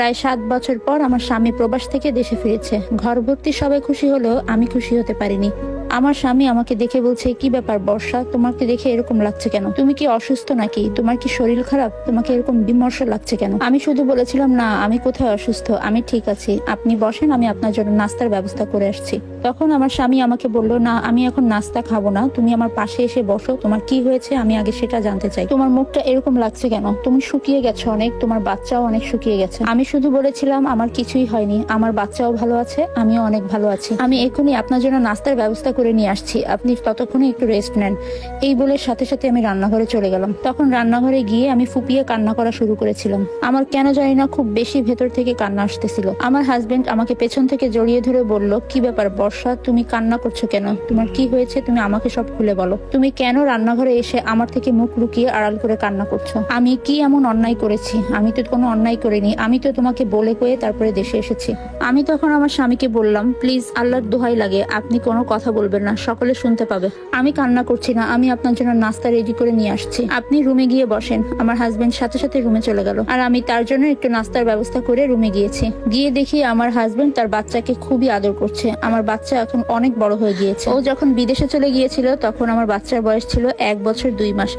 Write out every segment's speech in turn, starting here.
প্রায় সাত বছর পর আমার স্বামী প্রবাস থেকে দেশে ফিরেছে। ঘর ভর্তি সবাই খুশি হলেও আমি খুশি হতে পারিনি। আমার স্বামী আমাকে দেখে বলছে, কি ব্যাপার বর্ষা? তোমাকে দেখে এরকম লাগছে কেন? তুমি কি অসুস্থ নাকি? তোমার কি শরীর খারাপ? তোমাকে এরকম বিমর্ষ লাগছে কেন? আমি শুধু বলেছিলাম, না, আমি কোথায় অসুস্থ? আমি ঠিক আছি। আপনি বসেন, আমি আপনার জন্য নাস্তার ব্যবস্থা করে আসছি। তখন আমার স্বামী আমাকে বলল, না, আমি এখন নাস্তা খাব না। তুমি আমার পাশে এসে বসো। তোমার কি হয়েছে? আমি আগে সেটা জানতে চাই। তোমার মুখটা এরকম লাগছে কেন? তুমি শুকিয়ে গেছো অনেক। তোমার বাচ্চাও অনেক শুকিয়ে গেছে। আমি শুধু বলেছিলাম, আমার কিছুই হয়নি। আমার বাচ্চাও ভালো আছে, আমিও অনেক ভালো আছি। আমি এখনই আপনার জন্য নাস্তার ব্যবস্থা করে নিয়ে আসছি। আপনি ততক্ষণে একটু রেস্ট নেন। এই বলে সাথে সাথে আমি রান্নাঘরে চলে গেলাম। তখন রান্নাঘরে গিয়ে আমি ফুপিয়ে কান্না করা শুরু করেছিলাম। আমার কেন জানি না খুব বেশি ভেতর থেকে কান্না আসতেছিল। আমার হাজবেন্ড আমাকে পেছন থেকে জড়িয়ে ধরে বলল, কি ব্যাপার বর্ষা, তুমি কান্না করছ কেন? তোমার কি হয়েছে? তুমি আমাকে সব খুলে বলো। তুমি কেন রান্নাঘরে এসে আমার থেকে মুখ লুকিয়ে আড়াল করে কান্না করছ? আমি কি এমন অন্যায় করেছি? আমি তো কোনো অন্যায় করিনি। আমি তো তোমাকে বলে কয়ে তারপরে দেশে এসেছি। আমি তখন আমার স্বামীকে বললাম, প্লিজ, আল্লাহর দোহাই লাগে। আপনি কোনো কথা বলবেন না, সকলে শুনতে পাবে। আমি কান্না করছি না, আমি আপনার জন্য নাস্তা রেডি করে নিয়ে আসছি। আপনি রুমে গিয়ে বসেন, আমার হাজবেন্ড সাথে সাথে রুমে চলে গেল। আর আমি তার জন্য একটু নাস্তার ব্যবস্থা করে রুমে গিয়েছি। গিয়ে দেখি আমার হাজবেন্ড তার বাচ্চাকে খুবই আদর করছে। আমার বাচ্চা এখন অনেক বড় হয়ে গিয়েছে। ও যখন বিদেশে চলে গিয়েছিল, তখন আমার বাচ্চার বয়স ছিল এক বছর দুই মাস।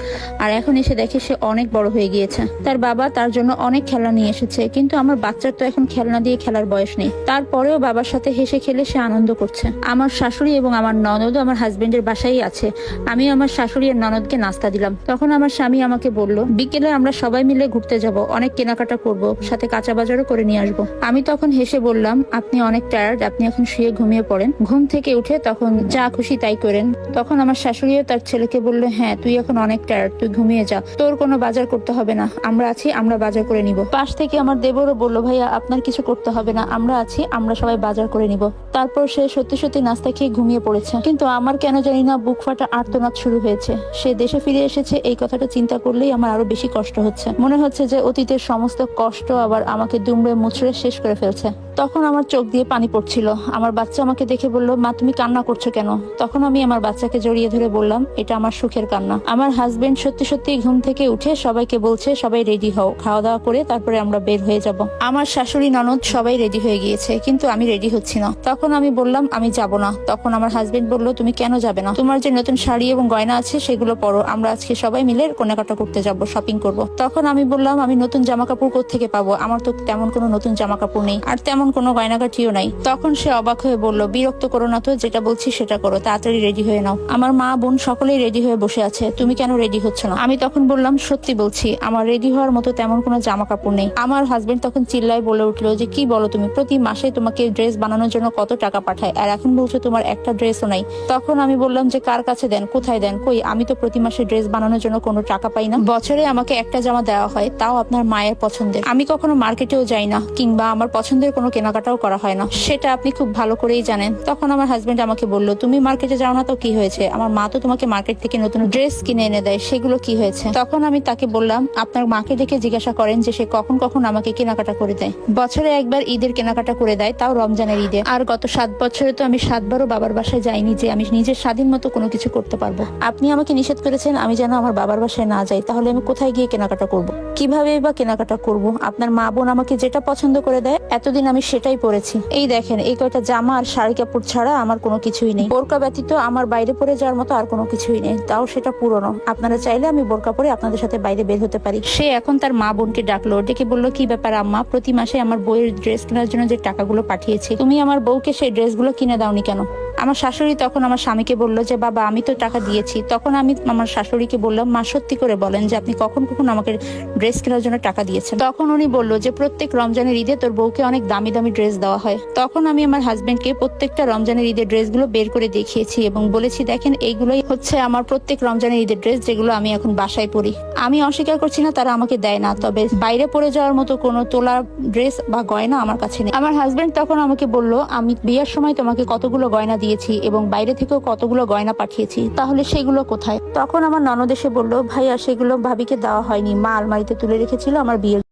আর এখন এসে দেখে সে অনেক বড় হয়ে গিয়েছে। তার বাবা তার জন্য অনেক খেলনা নিয়ে এসেছে, কিন্তু আমার বাচ্চার তো এখন খেলনা দিয়ে খেলার বয়স নেই। তারপরেও বাবার সাথে হেসে খেলে সে আনন্দ করছে। আমার শাশুড়ি এবং আমার ননদও আমার হাজবেন্ডের বাসায় আছে। আমি আমার শাশুড়ি আর ননদকে নাস্তা দিলাম। তখন আমার স্বামী আমাকে বলল, বিকেলে আমরা সবাই মিলে ঘুরতে যাব, অনেক কেনাকাটা করব, সাথে কাঁচা বাজারও করে নিয়ে আসব। আমি তখন হেসে বললাম, আপনি অনেক টায়ার্ড আপনি এখন শুয়ে ঘুমিয়ে পড়েন। ঘুম থেকে উঠে তখন যা খুশি তাই করেন। তখন আমার শাশুড়িও তার ছেলেকে বলল হ্যাঁ তুই এখন অনেক টায়ার্ড তুই ঘুমিয়ে যা। তোর কোনো বাজার করতে হবে না, আমরা আছি, আমরা বাজার করে নিব। পাশ থেকে আমার দেবরও বলল, ভাইয়া, আপনার কিছু করতে হবে না, আমরা আছি, আমরা সবাই বাজার করে নিব। তারপর সে সত্যি সত্যি নাস্তা খেয়ে ঘুমিয়ে পড়েছে। কিন্তু আমার কেন জানি না বুক ফাটা আর্তনাদ শুরু হয়েছে। সে দেশে ফিরে এসেছে, এই কথাটা চিন্তা করলেই আমার আরও বেশি কষ্ট হচ্ছে। মনে হচ্ছে যে অতীতের সমস্ত কষ্ট আবার আমাকে দুমড়ে মুচড়ে শেষ করে ফেলছে। তখন আমার চোখ দিয়ে পানি পড়ছিল। আমার বাচ্চা আমাকে দেখে বলল, মা, তুমি কান্না করছ কেন? তখন আমি আমার বাচ্চাকে জড়িয়ে ধরে বললাম, এটা আমার সুখের কান্না। আমার হাজবেন্ড সত্যি সত্যি ঘুম থেকে উঠে সবাইকে বলছে, সবাই রেডি হও খাওয়া দাওয়া করে তারপরে আমরা বের হয়ে যাব। আমার শাশুড়ি ননদ সবাই রেডি হয়ে গিয়েছে, কিন্তু আমি রেডি হচ্ছি না। তখন আমি বললাম, আমি যাব না। তখন আমার হাজবেন্ড বলল, তুমি কেন যাবে না? তোমার যে নতুন শাড়ি এবং গয়না আছে, সেগুলো পরো। আমরা আজকে সবাই মিলে কেনাকাটা করতে যাব শপিং করব। তখন আমি বললাম, আমি নতুন জামা কাপড় থেকে পাবো? আমার তো তেমন কোনো নতুন জামা কাপড় নেই। আর তেমন কোনো গয়নাগাটিও নাই। তখন সে অবাক হয়ে বলল, বিরক্ত করো না তো, যেটা বলছি সেটা করো, তাড়াতাড়ি রেডি হয়ে নাও। আমার মা বোন সকলেই রেডি হয়ে বসে আছে, তুমি কেন রেডি হচ্ছ না? আমি তখন বললাম, সত্যি বলছি, আমার রেডি হওয়ার মতো তেমন কোনো জামা কাপড় নেই। আমার হাজবেন্ড তখন চিল্লায় বলে উঠল, যে কি বলো তুমি, প্রতি মাসে তোমাকে ড্রেস বানানোর জন্য কত টাকা পাঠায়, আর এখন বলছো তোমার একটা ড্রেসও নাই। তখন আমি বললাম, যে কার কাছে দেন, কোথায় দেন, কই, আমি তো প্রতি মাসে ড্রেস বানানোর জন্য কোনো টাকা পাই না। বছরে আমাকে একটা জামা দেওয়া হয়, তাও আপনার মায়ের পছন্দের। আমি কখনো মার্কেটেও যাই না, কিংবা আমার পছন্দের কোনো কেনাকাটাও করা হয় না। সেটা আপনি খুব ভালো করেই জানেন। তখন আমার হাজবেন্ড আমাকে বলল, তুমি মার্কেটে যাও না তো কি হয়েছে? আমার মা তো তোমাকে মার্কেট থেকে নতুন ড্রেস কিনে এনে দেয়, সেগুলো কি হয়েছে? তখন আমি তাকে বললাম, আপনার মাকে ডেকে জিজ্ঞাসা করেন যে সে কখন কখন আমাকে কেনাকাটা করে দেয়। বছরে একবার ঈদের কেনাকাটা করে দেয়, তাও রমজানের ঈদে। আর গত সাত বছরে তো আমি সাতবারও বাবার বাসায় যাইনি যে আমি নিজের স্বাধীন মতো কোনো কিছু করতে পারব। আপনি আমাকে নিষেধ করেছেন আমি যেন আমার বাবার বাসায় না যাই, তাহলে আমি কোথায় গিয়ে কেনাকাটা করব। কীভাবে বা কেনাকাটা করব। আপনার মা বোন আমাকে যেটা পছন্দ করে দেয়, এতদিন আমি সেটাই পরেছি এই দেখেন, এই কয়টা জামা আর শাড়ি কাপড় ছাড়া আমার কোনো কিছুই নেই। বোরকা ব্যতীত আমার বাইরে পরে যাওয়ার মতো আর কোনো কিছুই নেই। তাও সেটা পুরনো। আপনারা চাইলে আমি বোরকা পরে আপনাদের সাথে বাইরে বের হতে পারি। সে এখন তার মা বোনকে ডাকলো। ডেকে বলল, কি ব্যাপার আম্মা? প্রতি মাসে আমার বইয়ের ড্রেস কেনার জন্য যে টাকাগুলো পাঠিয়েছি, তুমি আমার বউকে সেই ড্রেসগুলো কিনে দাওনি কেন? আমার শাশুড়ি তখন আমার স্বামীকে বলল যে, বাবা, আমি তো টাকা দিয়েছি। তখন আমি আমার শাশুড়িকে বললাম, মা, সত্যি করে বলেন যে, আপনি কখন কখন আমাকে ড্রেস কেনার জন্য টাকা দিয়েছেন? তখন উনি বলল যে, প্রত্যেক রমজানের ঈদে তোর বউকে অনেক দামি দামি ড্রেস দেওয়া হয়। তখন আমি আমার হাজবেন্ডকে প্রত্যেকটা রমজানের ঈদের ড্রেসগুলো বের করে দেখিয়েছি এবং বলেছি, দেখেন এইগুলোই হচ্ছে আমার প্রত্যেক রমজানের ঈদের ড্রেস যেগুলো আমি এখন বাসায় পরি। আমি অস্বীকার করছি না, তারা আমাকে দেয় না, তবে বাইরে পরে যাওয়ার মতো কোনো তোলা ড্রেস বা গয়না আমার কাছে নেই। আমার হাজবেন্ড তখন আমাকে বলল, আমি বিয়ের সময় তোমাকে কতগুলো গয়না দিয়েছি এবং বাইরে থেকেও কতগুলো গয়না পাঠিয়েছি, তাহলে সেগুলো কোথায়? তখন আমার ননদ এসে বলল, ভাইয়া, সেগুলো ভাবিকে দেওয়া হয়নি। মা আলমারিতে তুলে রেখেছিল, আমার বিয়ের